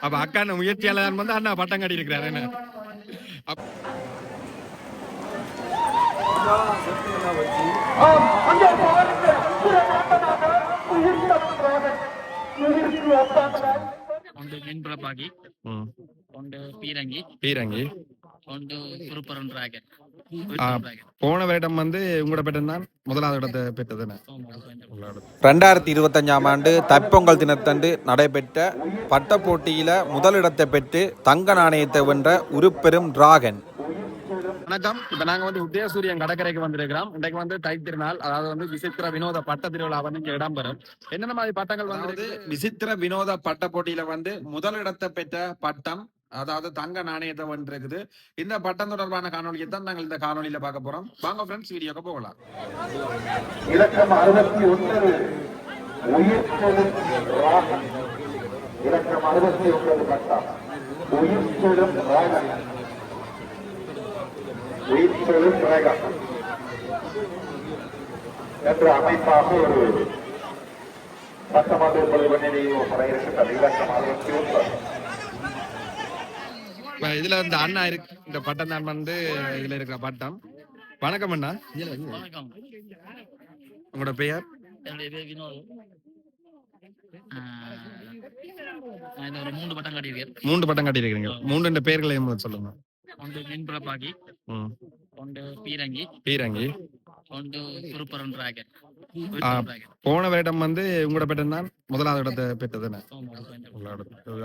அப்ப அக்கான முயற்சியாளர் வந்து அண்ணா பட்டம் காட்டி இருக்கிறார் என்ன ஒன்று மீன் ஒன்று பீரங்கி. பீரங்கி. ஒன்று சுருப்பரன் ராகன். போன வருடம் வந்து உங்களோட பெட்டம் தான் முதலாவது இடத்தை பெற்றது என்ன? ரெண்டாயிரத்தி இருபத்தஞ்சாம் ஆண்டு தைப்பொங்கல் தினத்தன்று நடைபெற்ற பட்ட போட்டியில முதலிடத்தை பெற்று தங்க நாணயத்தை வென்ற உருப்பெரும் டிராகன். வணக்கம். இப்ப நாங்க வந்து உதயசூரியன் கடற்கரைக்கு வந்திருக்கிறோம். இன்றைக்கு வந்து தை திருநாள். அதாவது வந்து விசித்திர வினோத பட்ட திருவிழா வந்து இங்க இடம்பெறும். என்னென்ன மாதிரி பட்டங்கள் வந்து விசித்திர வினோத பட்ட போட்டியில வந்து முதலிடத்தை பெற்ற பட்டம் அதாவது தங்க நாணயத்தை வென்றிருக்குது இந்த பட்டம் தொடர்பான காணொலியை தான் நாங்கள் இந்த காணொலியில பார்க்க போறோம். வாங்க ஃப்ரெண்ட்ஸ் வீடியோக்கு போகலாம். இலக்கம் அறுபத்தி ஒன்பது உயிர் ராகம். இலக்கம் அறுபத்தி ஒன்பது பட்டம் உயிர் ராகம். உயிர் ராகம். என்ற அமைப்பாக ஒரு பத்தொன்பது ஒன்பது மணி படையிருக்கின்றது இலக்கம் அறுபத்தி ஒன்பது. இப்போ இதுல வந்து அண்ணா இருக்கு. இந்த பட்டம் தான் வந்து இதுல இருக்கிற பட்டம். வணக்கம் அண்ணா. உங்களோட பெயர்? மூன்று பட்டம் கட்டியிருக்கீங்க மூன்று பட்டம் கட்டியிருக்கீங்க மூன்று பெயர்களை சொல்லுங்க. ஒன்று மீன்புல பாக்கி ஒன்று பீரங்கி. பீரங்கி. போன வருடம் வந்து உங்களோட பெற்றம் தான் முதலாவது இடத்தை பெற்றது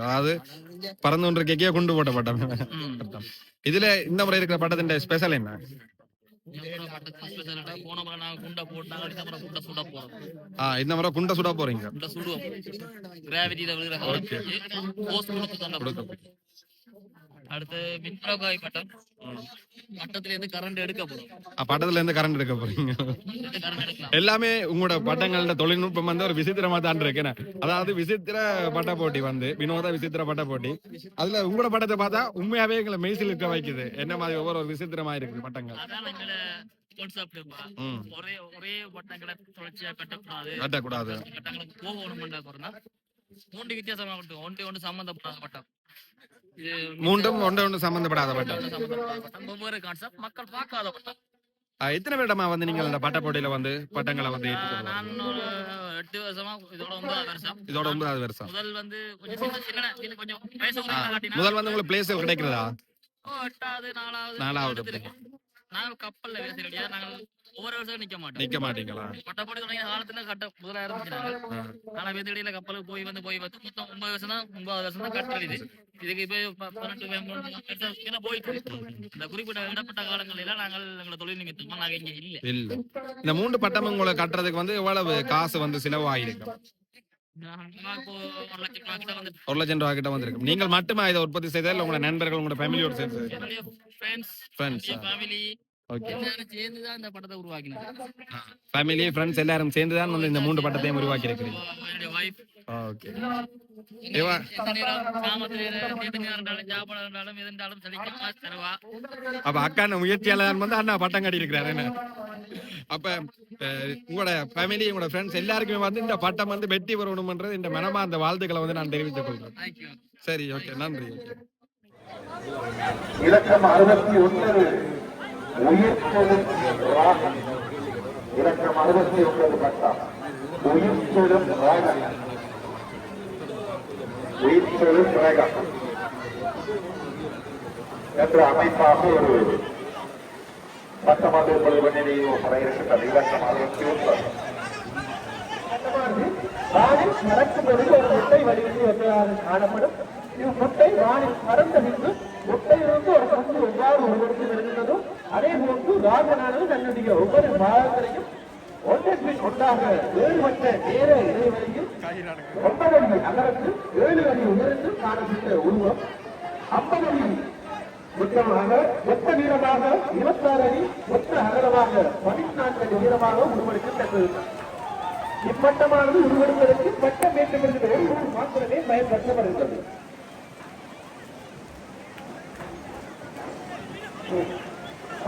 அதாவது பறந்து ஒன்று கேக்கே கொண்டு போட்ட பட்டம். இதுல இந்த முறை இருக்கிற பட்டத்தின் ஸ்பெஷல் என்ன? இந்த முறை குண்ட சுட போறீங்க. அடுத்து மின்பிரபாய் பட்டம். பட்டத்துல இருந்து கரண்ட் எடுக்க போறோம். பட்டத்துல இருந்து கரண்ட் எடுக்க போறீங்க. எல்லாமே உங்களோட பட்டங்களோட தொழில்நுட்பம் வந்து ஒரு விசித்திரமா தான் இருக்கு. என்ன? அதாவது விசித்திர பட்ட போட்டி வந்து வினோத விசித்திர பட்ட போட்டி. அதுல உங்களோட பட்டத்தை பார்த்தா உண்மையாவே எங்களை மெய்சில் இருக்க வைக்குது. என்ன மாதிரி ஒவ்வொரு ஒரு விசித்திரமா இருக்கு பட்டங்கள்? ஒரே ஒரே பட்டங்களை தொடர்ச்சியா கட்டக்கூடாது. கட்டக்கூடாது. கட்டங்களுக்கு போகணும் மூன்று வித்தியாசமா மட்டும் ஒன்று ஒன்று சம்பந்தப்படாத பட்டம் இது மூன்றும் ஒன்று ஒன்று சம்பந்தப்படாத பட்டம் வெவ்வேறு கான்செப்ட் மக்கள் பார்க்காத பட்டம் எத்தனை வருடமா வந்து நீங்கள் இந்த பட்ட போட்டியில வந்து பட்டங்களை வந்து நான்? ஒரு எட்டு வருஷமா இதோட ஒன்பதாவது வருஷம். இதோட ஒன்பதாவது வருஷம். முதல் வந்து கொஞ்சம் கொஞ்சம் முதல் வந்து உங்களுக்கு பிளேஸ் கிடைக்கிறதா? எட்டாவது நாலாவது நாலாவது எடுத்திருக்கேன். நாங்க கப்பல்ல வேசி ரெடியா நாங்க ஒவ்வொரு வருஷம் நிக்க மாட்டோம். நிக்க மாட்டீங்களா? தொடங்கிய காலத்துல கட்ட முதலா இருந்துச்சு ஆ. ஆனா வேதியடியில கப்பலுக்கு போய் வந்து போய் வந்து மொத்தம் ஒன்பது வருஷம் தான் ஒன்பது வருஷம் தான் கட்டுறது இதுக்கு இப்ப பதினெட்டு போயிட்டு. இந்த குறிப்பிட்ட இடப்பட்ட காலங்களில் நாங்கள் எங்களை தொழில் நிமித்தமா நாங்க இங்க இல்ல. இந்த மூன்று பட்டம் உங்களை கட்டுறதுக்கு வந்து எவ்வளவு காசு வந்து செலவாயிருக்கு? நான் இப்போ ஒரு லட்சம் ரூபாய் கிட்ட வந்திருக்கு. நீங்கள் மட்டுமா இதை உற்பத்தி செய்தா இல்ல உங்களோட நண்பர்கள் உங்களோட ஃபேமிலியோட சேர்ந்து எல்லாரும் சேர்ந்து தான் இந்த படத்தை உருவாக்கினாங்க. ஃபேமிலி ஃப்ரெண்ட்ஸ் எல்லாரும் சேர்ந்து தான் வந்து இந்த மூன்று பட்டத்தையும் உருவாக்கி இருக்கிறீங்க ஓகே தருவா. அப்ப அக்கா முயற்சியாளர் வந்து அண்ணா பட்டம் கட்டி இருக்கிறாரு என்ன? அப்ப உங்களோட ஃபேமிலி உங்களோட ஃப்ரெண்ட்ஸ் எல்லாருக்குமே வந்து இந்த பட்டம் வந்து வெற்றி பெறணும்ன்றது இந்த மனமா அந்த வாழ்த்துக்களை வந்து நான் தெரிவித்துக் கொள்றேன் சரி ஓகே நன்றி இலக்கம் அறுபத்தி ஒன்பது. உயிர் ராகம் இலக்கம் அறுபத்தி ஒன்பது பட்டம் உயிர் ராகம் உயிர் செழும் ராகம் என்ற அமைப்பாக ஒரு பத்தொன்பது ஒன்பது மணி படையிருக்கின்றது இலக்கம் அறுபத்தி ஒன்பது வானில் பறக்கும் பொழுது ஒரு முட்டை வடிவத்தில் எவ்வாறு காணப்படும் இது முட்டை வானில் பறந்த பின்பு முட்டையிலிருந்து ஒரு பங்கு எவ்வாறு உருவெடுத்து வருகின்றதோ அதே போன்று ராஜனானது தன்னுடைய ஒவ்வொரு பாகங்களையும் ஒன்றன் பின் ஒன்றாக வேறுபட்ட நேர இடைவெளியில் ஒன்பது அடி அகலத்தில் ஏழு அடி உயரத்தில் காணப்பட்ட உருவம் ஐம்பது அடி மொத்தமாக ஒத்த நீளமாக இருபத்தாறு அடி ஒத்த அகலமாக பதினான்கு அடி உயரமாக உருவெடுக்கத்தக்கது இப்பட்டமானது உருவெடுப்பதற்கு பட்டம் ஏற்றப்படுகிற ஒரு மாத்திரமே பயன்படுத்தப்படுகிறது.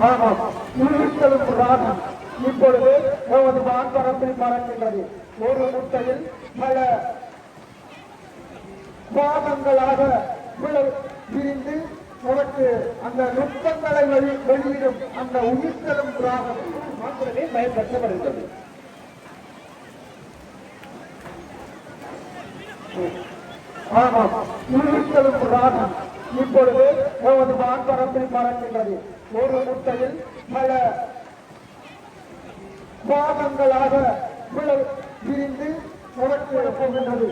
ஆமாம் உயிர்த்தலும் ராகம் இப்பொழுது நமது வான்பரப்பில் பறக்கின்றது ஒரு முட்டையில் பல பாகங்களாக பிரிந்து உனக்கு அந்த நுட்பங்களை வெளி- வெளியிடும் அந்த உயிர்த்தலும் ராகம் மாத்திரமே பயன்படுத்தப்படுகிறது. ஆமாம் உயிர்த்தலும் ராகம் இப்பொழுது நமது வான்பரப்பில் பறக்கின்றது ஒரு முட்டையில் பல பாகங்களாக பிரிந்து உனக்கு போகின்றது.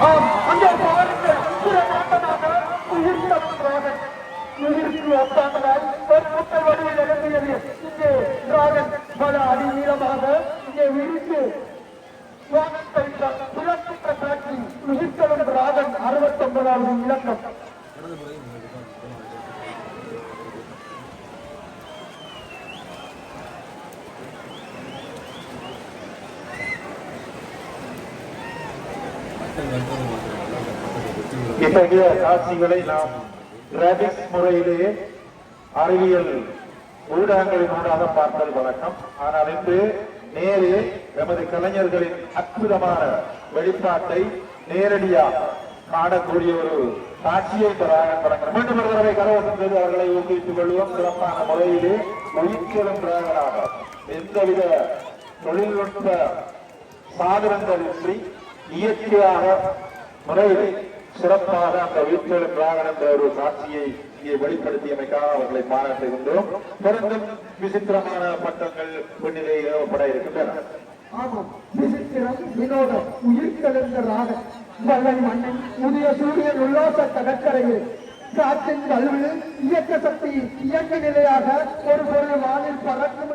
ஆம், அங்கே பாருங்கள் பிரமாண்டமாக உயிர்த்தலும் உயிருக்கு ஒரு முட்டை வடிவில் எழுதியது இங்கே பல அடி நீளமாக இங்கே விரித்து சுவாமத்தை புலத்திட்ட காட்சி உயிர்த்தலும் ராகன் அறுபத்தி ஒன்பதாவது இலக்கம் இத்தகைய காட்சிகளை நாம் கிராபிக்ஸ் முறையிலேயே அறிவியல் ஊடகங்களின் ஊடாக பார்த்தல் வழக்கம். ஆனால் இன்று நேரே எமது கலைஞர்களின் அற்புதமான வெளிப்பாட்டை நேரடியாக காணக்கூடிய ஒரு காட்சியை தராக மீண்டும் ஒரு தடவை கரவசம் செய்து அவர்களை ஊக்குவித்துக் கொள்வோம். சிறப்பான முறையிலே உயிர்ச்சலும் திராகராக எந்தவித தொழில்நுட்ப சாதனங்களின்றி இயற்கையாக முறையில் சிறப்பாக அந்த வீட்டிலும் பிராகன் என்ற ஒரு காட்சியை இங்கே வெளிப்படுத்தியமைக்காக அவர்களை பாராட்டுகின்றோம் தொடர்ந்தும் விசித்திரமான பட்டங்கள் பெண்ணிலே ஏவப்பட இருக்கின்றன. ஆமாம். விசித்திரம் வினோதம் உயிர் கலந்த ராகம். வல்லை மண்ணின் புதிய சூரியன் உல்லாச கடற்கரையில். காற்றின் கல்வி இயக்க சக்தி இயக்க நிலையாக ஒரு பொருள் வானில் பறக்கும்.